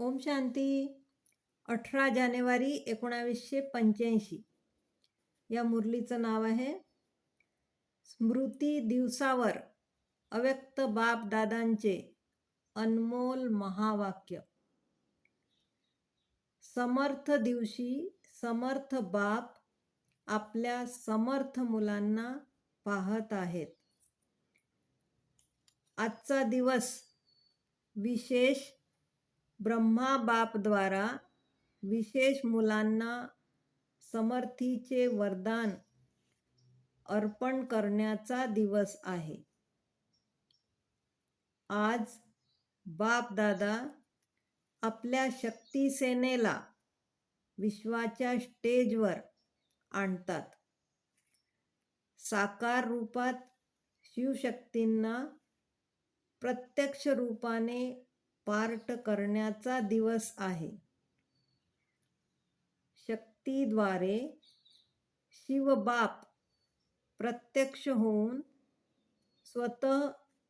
ओम शांती. अठरा जानेवारी एकोणावीसशे पंच्याऐंशी. या मुरलीचं नाव आहे स्मृती दिवसावर अव्यक्त बाप दादांचे अनमोल महावाक्य. समर्थ दिवशी समर्थ बाप आपल्या समर्थ मुलांना पाहत आहेत. आजचा दिवस विशेष ब्रह्मा बापद्वारा विशेष मुलांना समर्थीचे वरदान अर्पण करण्याचा दिवस आहे. आज बाप दादा आपल्या शक्ती सेनेला विश्वाच्या स्टेजवर आणतात. साकार रूपात शिवशक्तींना प्रत्यक्ष रूपाने पार्ट करण्याचा दिवस आहे. शक्तीद्वारे शिवबाप प्रत्यक्ष होऊन स्वतः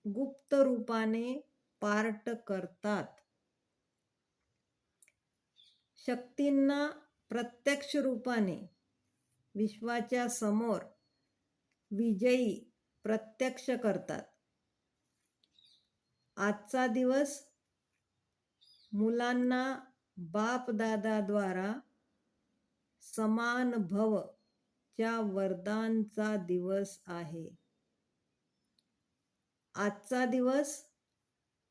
गुप्त रूपाने पार्ट करतात. शक्तींना प्रत्यक्ष रूपाने विश्वाच्या समोर विजयी प्रत्यक्ष करतात. आजचा दिवस मुलांना बापदादाद्वारा समान भव च्या वरदानचा दिवस आहे. आजचा दिवस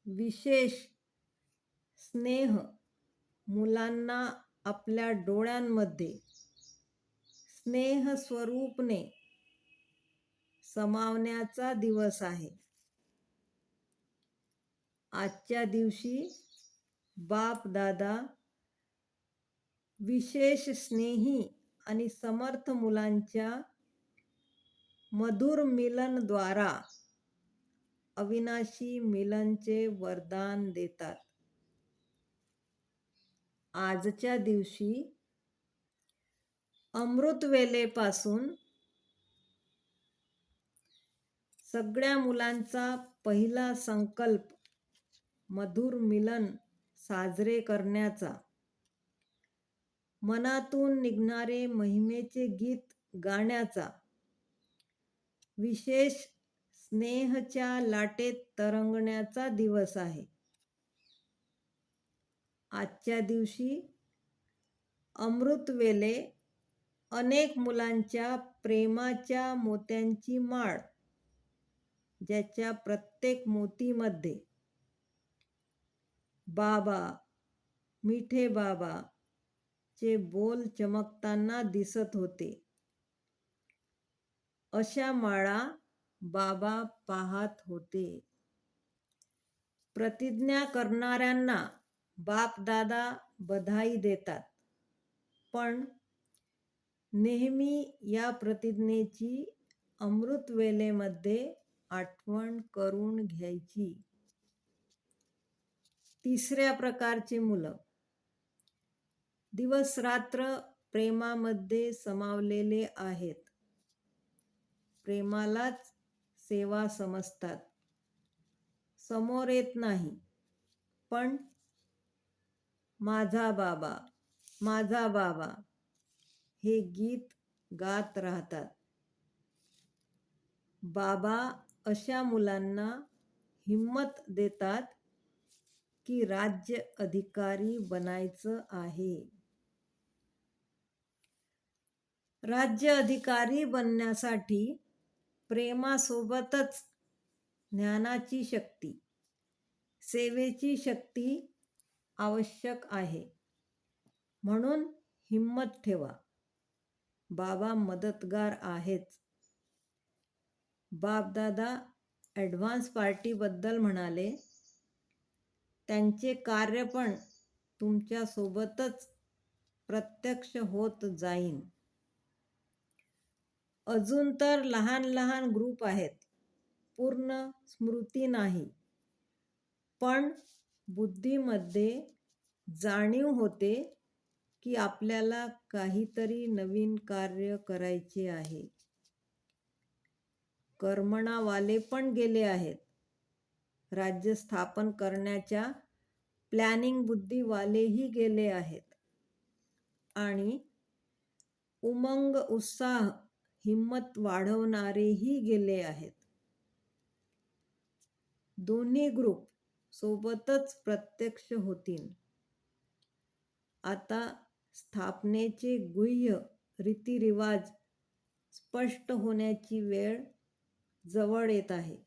विशेष स्नेह मुलांना आपल्या डोळ्यांमध्ये स्नेह स्वरूपने समावण्याचा दिवस आहे. आजच्या दिवशी बाप दादा विशेष स्नेही आणि समर्थ मुलांच्या मधुर मिलनद्वारा अविनाशी मिलनचे वरदान देतात. आजच्या दिवशी अमृतवेलेपासून सगळ्या मुलांचा पहिला संकल्प मधुर मिलन साजरे करण्याचा. मनातून निघणारे महिमेचे गीत गाण्याचा. विशेष स्नेहच्या लाटेत तरंगण्याचा दिवस आहे. आजच्या दिवशी अमृतवेले अनेक मुलांच्या प्रेमाच्या मोत्यांची माळ ज्याच्या प्रत्येक मोतीमध्ये बाबा मिठे बाबा चे बोल चमकताना दिसत होते. अशा माळा बाबा पाहत होते. प्रतिज्ञा करणाऱ्यांना बापदादा बधाई देतात. पण नेहमी या प्रतिज्ञेची अमृतवेलेमध्ये आठवण करून घ्यायची. तिसऱ्या प्रकारची मुलं. दिवस रात्र प्रेमामध्ये समावलेले आहेत. प्रेमालाच सेवा समजतात. समोर येत नाही. पण माझा बाबा माझा बाबा हे गीत गात राहतात. बाबा अशा मुलांना हिम्मत देतात की राज्य अधिकारी बनायचं आहे. राज्य अधिकारी बनण्यासाठी प्रेमासोबतच ज्ञानाची शक्ती सेवेची शक्ती आवश्यक आहे. म्हणून हिम्मत ठेवा. बाबा मदतगार आहेच बापदादा ॲडव्हान्स पार्टीबद्दल म्हणाले त्यांचे कार्य पण तुमच्यासोबतच प्रत्यक्ष होत जाईन. अजून तर लहान लहान ग्रुप आहेत. पूर्ण स्मृती नाही. पण बुद्धीमध्ये जाणीव होते की आपल्याला काहीतरी नवीन कार्य करायचे आहे. कर्मणावाले पण गेले आहेत. राज्य स्थापन करण्याच्या प्लॅनिंग बुद्धीवालेही गेले आहेत. आणि उमंग उत्साह हिम्मत वाढवणारेही गेले आहेत. दोन्ही ग्रुप सोबतच प्रत्यक्ष होतील. आता स्थापनेचे गुह्य रीतिरिवाज स्पष्ट होण्याची वेळ जवळ येत आहे.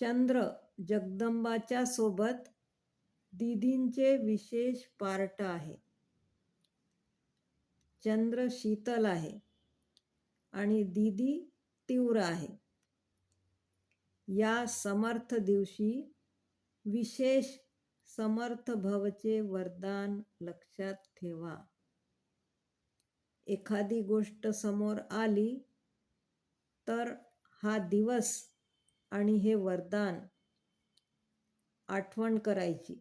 चंद्र जगदंबाच्या सोबत दीदींचे विशेष पार्ट आहे. चंद्र शीतल आहे आणि दीदी तीव्र आहे. या समर्थ दिवशी विशेष समर्थ भवचे वरदान लक्षात ठेवा. एखादी गोष्ट समोर आली तर हा दिवस आणि हे वरदान आठवण करायची.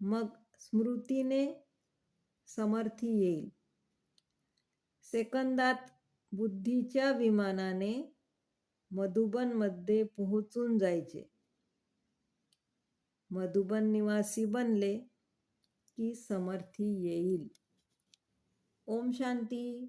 मग स्मृतीने समर्थी येईल. सेकंदात बुद्धीच्या विमानाने मधुबनमध्ये पोहोचून जायचे. मधुबन निवासी बनले की समर्थी येईल. ओम शांती.